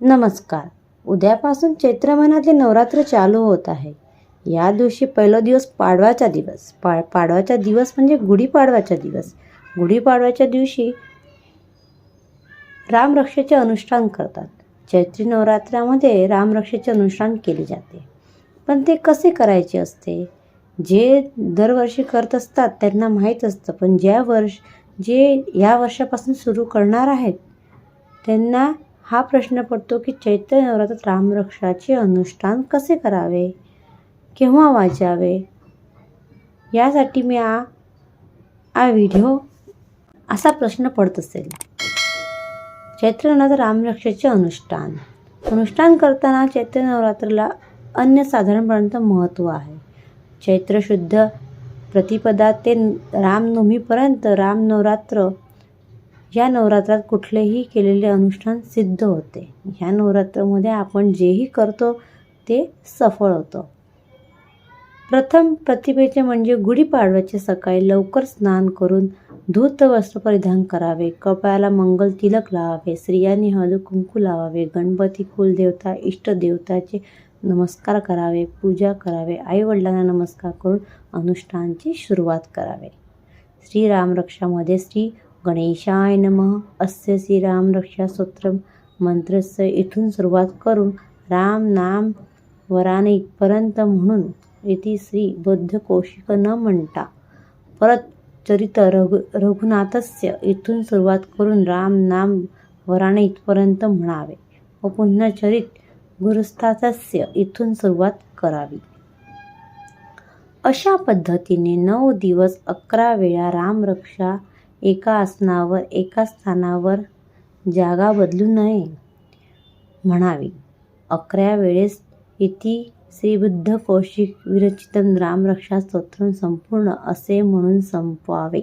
नमस्कार. उद्यापासून चैत्र महिन्यातले नवरात्र चालू होत आहे. या दिवशी पहिला दिवस पाडवाचा दिवस. पा पाडवाचा दिवस म्हणजे गुढीपाडवाचा दिवस. गुढीपाडव्याच्या दिवशी रामरक्षेचे अनुष्ठान करतात. चैत्री नवरात्रामध्ये रामरक्षेचे अनुष्ठान केले जाते. पण ते कसे करायचे असते? जे दरवर्षी करत असतात त्यांना माहीत असतं. पण ज्या वर्ष जे या वर्षापासून सुरू करणार आहेत त्यांना हा प्रश्न पडतो की चैत्य नवरात्रात रामरक्षाचे अनुष्ठान कसे करावे? केव्हा वाजावे? यासाठी मी आ हा व्हिडिओ असा प्रश्न पडत असेल. चैत्र नवरात्र रामरक्षेचे अनुष्ठान. अनुष्ठान करताना चैत्र नवरात्राला अन्य साधारणपर्यंत महत्त्व आहे. चैत्र शुद्ध प्रतिपदा ते रामनवमीपर्यंत राम नवरात्र या नवरात्रात कुठलेही केलेले अनुष्ठान सिद्ध होते. ह्या नवरात्रामध्ये आपण जेही करतो ते सफळ होतं. प्रथम प्रतिभेचे म्हणजे गुढीपाडव्याचे सकाळी लवकर स्नान करून धूत वस्त्र परिधान करावे कपाळाला मंगल तिलक लावावे स्त्रियांनी हळद कुंकू लावावे गणपती कुलदेवता इष्टदेवताचे नमस्कार करावे पूजा करावे आईवडिलांना नमस्कार करून अनुष्ठानाची सुरुवात करावे. श्रीरामरक्षामध्ये श्री गणेशाय नमः. अस्य श्रीरामरक्षा स्तोत्र मंत्रस्य इथून सुरुवात करून राम नाम वराने इथपर्यंत म्हणून इथे श्री बुद्ध कौशिक न म्हणता. परत चरित रघु रघुनाथस्य इथून सुरुवात करून राम नाम वराने इथपर्यंत म्हणावे व पुन्हा चरित गुरुस्थातस्य इथून सुरुवात करावी. अशा पद्धतीने नऊ दिवस अकरा वेळा रामरक्षा एका आसनावर एका स्थानावर जागा बदलू नये म्हणावी. अकरा वेळेस इति श्रीबुद्ध कौशिक विरचितम रामरक्षा स्तोत्र संपूर्ण असे म्हणून संपवावे.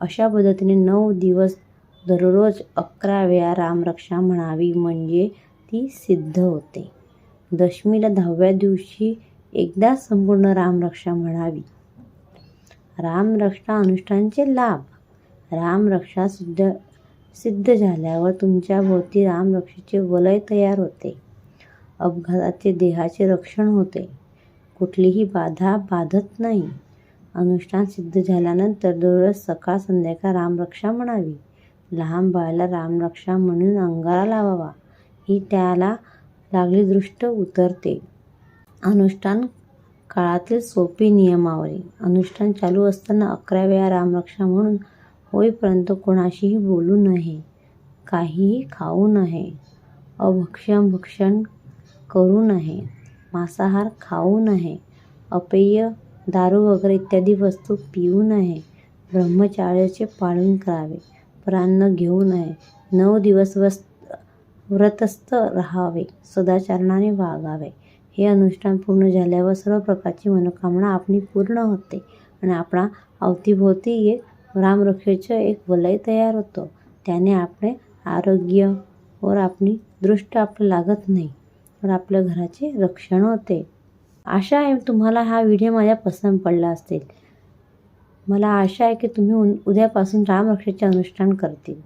अशा पद्धतीने नऊ दिवस दररोज अकरा वेळा रामरक्षा म्हणावी म्हणजे ती सिद्ध होते. दशमीला दहाव्या दिवशी एकदा संपूर्ण रामरक्षा म्हणावी. रामरक्षा अनुष्ठानचे लाभ रामरक्षा सिद्ध सिद्ध झाल्यावर तुमच्या भोवती रामरक्षेचे वलय तयार होते. अपघाताचे देहाचे रक्षण होते. कुठलीही बाधा बाधत नाही. अनुष्ठान सिद्ध झाल्यानंतर दररोज सकाळ संध्याकाळ रामरक्षा म्हणावी. लहान बाळाला रामरक्षा म्हणून अंगारा लावावा. ही त्याला लागली दृष्ट उतरते. अनुष्ठान काळातील सोपी नियमावली. अनुष्ठान चालू असताना अकरा वेळा रामरक्षा म्हणून होईपर्यंत कोणाशीही बोलू नये काहीही खाऊ नये अभक्षण भक्षण करू नये मांसाहार खाऊ नये अपेय दारू वगैरे इत्यादी वस्तू पिऊ नये ब्रह्मचार्याचे पालन करावे प्राण घेऊ नये नऊ दिवस वस्त व्रतस्थ राहावे सदाचरणाने वागावे. हे अनुष्ठान पूर्ण झाल्यावर सर्व प्रकारची मनोकामना आपली पूर्ण होते आणि आपणा अवतीभोवती एक रामरक्षेचं एक वलय तयार होतं. त्याने आपले आरोग्य वर आपली दृष्ट आपलं लागत नाही तर आपल्या घराचे रक्षण होते. आशा आहे तुम्हाला हा व्हिडिओ माझ्या पसंत पडला असेल. मला आशा आहे की तुम्ही उद्यापासून रामरक्षेचे अनुष्ठान करतील.